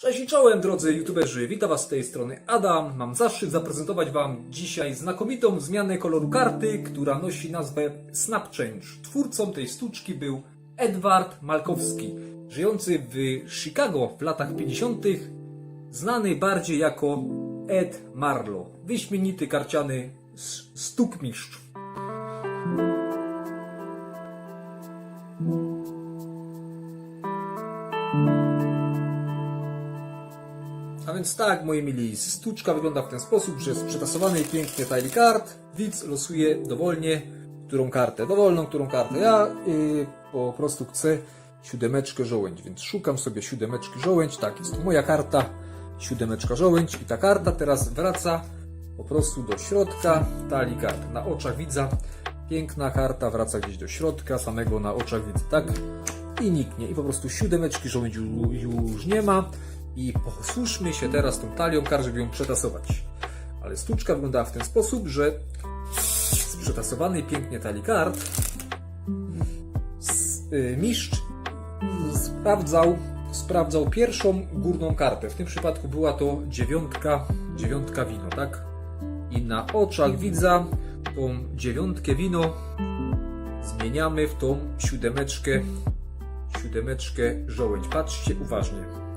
Cześć i czołem drodzy youtuberzy, witam was z tej strony Adam. Mam zaszczyt zaprezentować wam dzisiaj znakomitą zmianę koloru karty, która nosi nazwę Snap Change. Twórcą tej sztuczki był Edward Malkowski, żyjący w Chicago w latach 50., znany bardziej jako Ed Marlow, wyśmienity karciany stukmistrz. A więc tak, moi mili, sztuczka wygląda w ten sposób, że z przetasowany pięknie tile kart widz losuje dowolnie, którą kartę, dowolną, którą kartę. Ja y, po prostu chcę siódemeczkę żołędź, więc szukam sobie siódemeczki żołędź, tak, jest moja karta, siódemeczka żołędź i ta karta teraz wraca po prostu do środka talii kart. Na oczach widza piękna karta wraca gdzieś do środka, samego na oczach widza, tak? I niknie. I po prostu siódemeczki żołędź ju- już nie ma. I posłuszmy się teraz tą talią kart, żeby ją przetasować. Ale sztuczka wyglądała w ten sposób, że z przetasowanej pięknie talii kart y, mistrz sprawdzał, sprawdzał pierwszą górną kartę. W tym przypadku była to dziewiątka, dziewiątka wino, tak? I na oczach widza tą dziewiątkę wino zmieniamy w tą siódemeczkę, siódemeczkę żołędź. Patrzcie uważnie.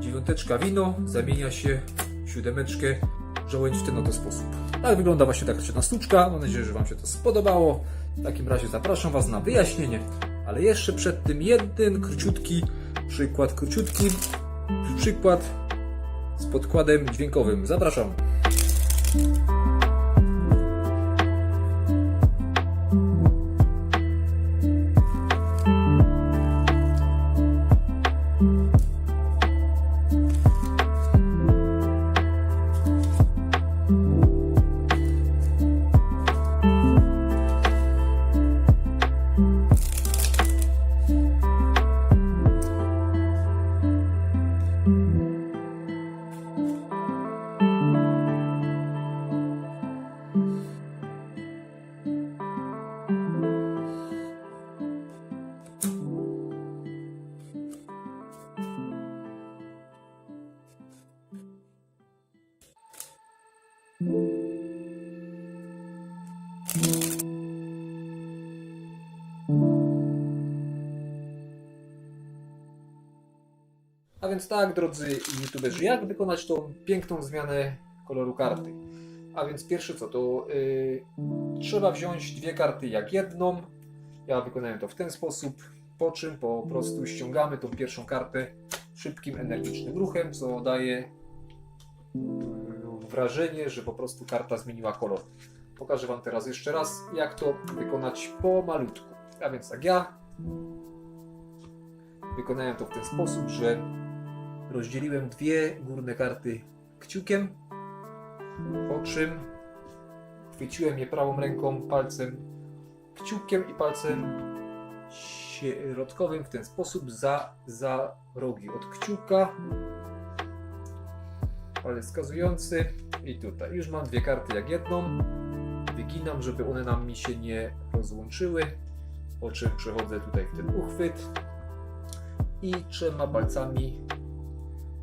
Dziewiąteczka wino zamienia się w siódemeczkę żołędź w ten oto sposób. Tak wygląda właśnie tak ta sztuczka. Mam nadzieję, że Wam się to spodobało. W takim razie zapraszam Was na wyjaśnienie. Ale jeszcze przed tym jeden króciutki przykład, króciutki przykład z podkładem dźwiękowym. Zapraszam. A więc tak, drodzy youtuberzy, jak wykonać tą piękną zmianę koloru karty? A więc pierwsze co, to yy, trzeba wziąć dwie karty jak jedną. Ja wykonałem to w ten sposób, po czym po prostu ściągamy tą pierwszą kartę szybkim, energicznym ruchem, co daje wrażenie, że po prostu karta zmieniła kolor. Pokażę Wam teraz jeszcze raz, jak to wykonać po malutku. A więc tak ja wykonałem to w ten sposób, że rozdzieliłem dwie górne karty kciukiem, po czym chwyciłem je prawą ręką, palcem kciukiem i palcem środkowym w ten sposób za, za rogi. Od kciuka palec wskazujący i tutaj. Już mam dwie karty jak jedną. Wyginam, żeby one nam mi się nie rozłączyły. Po czym przechodzę tutaj w ten uchwyt i trzema palcami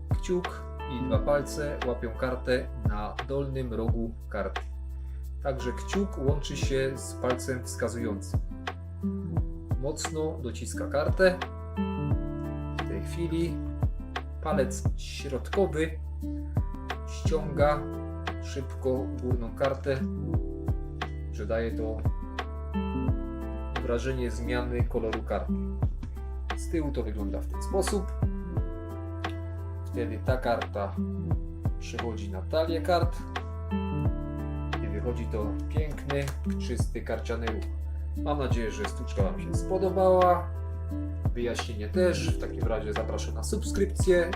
kciuk i dwa palce łapią kartę na dolnym rogu karty. Także kciuk łączy się z palcem wskazującym. Mocno dociska kartę. W tej chwili palec środkowy ściąga szybko górną kartę, że daje to wrażenie zmiany koloru karty. Z tyłu to wygląda w ten sposób. Wtedy ta karta przychodzi na talię kart i wychodzi to piękny, czysty, karciany ruch. Mam nadzieję, że sztuczka Wam się spodobała. Wyjaśnienie też. W takim razie zapraszam na subskrypcję,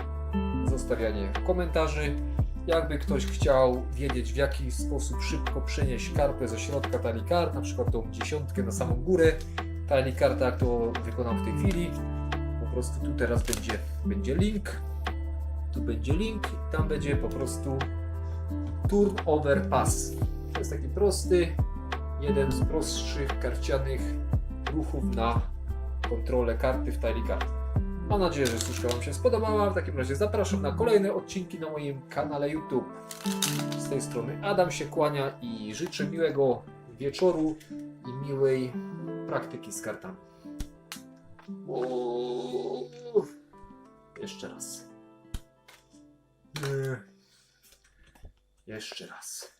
zostawianie komentarzy. Jakby ktoś chciał wiedzieć, w jaki sposób szybko przenieść kartę ze środka talii kart, na przykład tą dziesiątkę na samą górę talii kart, to wykonam w tej chwili, po prostu tu teraz będzie, będzie link, tu będzie link tam będzie po prostu turn over pass. To jest taki prosty, jeden z prostszych karcianych ruchów na kontrolę karty w talii kart. Mam nadzieję, że sztuczka Wam się spodobała. W takim razie zapraszam na kolejne odcinki na moim kanale YouTube. Z tej strony Adam się kłania i życzę miłego wieczoru i miłej praktyki z kartami. Jeszcze raz. Jeszcze raz.